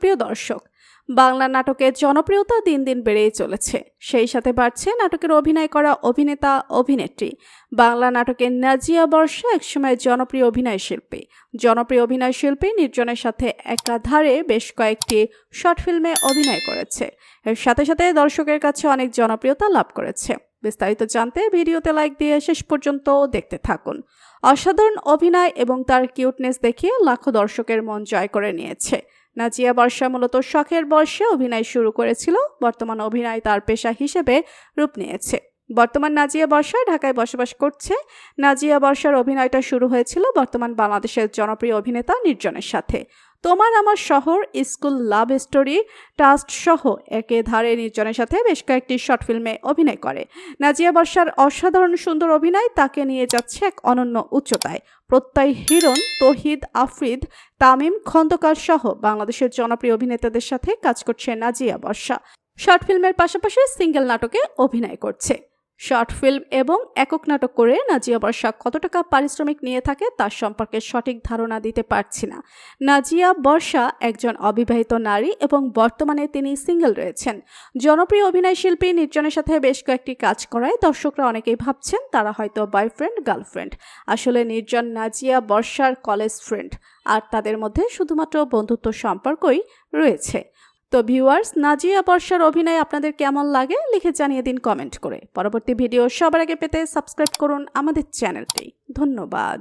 সুপ্রিয় দর্শক। বাংলা নাটকের জনপ্রিয়তা দিন দিন বেড়েই চলেছে। সেই সাথে বাড়ছে নাটকের অভিনয় করা অভিনেতা, অভিনেত্রী। বাংলা নাটকের নাজিয়া বর্ষা একসময় জনপ্রিয় অভিনয় শিল্পী। জনপ্রিয় অভিনয় শিল্পী নির্জনের সাথে একাধারে বেশ কয়েকটি শর্ট ফিল্মে অভিনয় করেছে। এর সাথে সাথে দর্শকের কাছে অনেক জনপ্রিয়তা লাভ করেছে। বিস্তারিত জানতে ভিডিওতে লাইক দিয়ে শেষ পর্যন্ত দেখতে থাকুন। অসাধারণ অভিনয় এবং তার কিউটনেস দেখিয়ে লাখো দর্শকের মন জয় করে নিয়েছে। নাজিয়া বর্ষা মূলত শখের বর্ষে অভিনয় শুরু করেছিল। বর্তমান অভিনয় তার পেশা হিসেবে রূপ নিয়েছে। বর্তমান নাজিয়া বর্ষা ঢাকায় বসবাস করছে। নাজিয়া বর্ষার অভিনয়টা শুরু হয়েছিল বর্তমান বাংলাদেশের জনপ্রিয় অভিনেতা নির্জনের সাথে। তোমার আমার শহর, স্কুল, লাভ স্টোরি টাস্ট সহ একে ধারে নির্জনের সাথে বেশ কয়েকটি শর্ট ফিল্মে অভিনয় করে। নাজিয়া বর্ষার অসাধারণ সুন্দর অভিনয় তাকে নিয়ে যাচ্ছে এক অনন্য উচ্চতায়। প্রত্যয় হিরণ, তহিদ, আফরিদ, তামিম, খন্দকার সহ বাংলাদেশের জনপ্রিয় অভিনেতাদের সাথে কাজ করছে নাজিয়া বর্ষা। শর্ট ফিল্মের পাশাপাশি সিঙ্গেল নাটকে অভিনয় করছে। শর্ট ফিল্ম এবং একক নাটক করে নাজিয়া বর্ষা কত টাকা পারিশ্রমিক নিয়ে থাকে তার সম্পর্কে সঠিক ধারণা দিতে পারছি না। নাজিয়া বর্ষা একজন অবিবাহিত নারী এবং বর্তমানে তিনি সিঙ্গেল রয়েছেন। জনপ্রিয় অভিনয় শিল্পী নির্জনের সাথে বেশ কয়েকটি কাজ করায় দর্শকরা অনেকেই ভাবছেন তারা হয়তো বয়ফ্রেন্ড গার্লফ্রেন্ড আসলে নির্জন নাজিয়া বর্ষার কলেজ ফ্রেন্ড আর তাদের মধ্যে শুধুমাত্র বন্ধুত্ব সম্পর্কই রয়েছে। তো ভিউয়ার্স, নাজিয়া বর্ষার অভিনয় আপনাদের কেমন লাগে লিখে জানিয়ে দিন কমেন্ট করে। পরবর্তী ভিডিও সবার আগে পেতে সাবস্ক্রাইব করুন আমাদের চ্যানেলটি। ধন্যবাদ।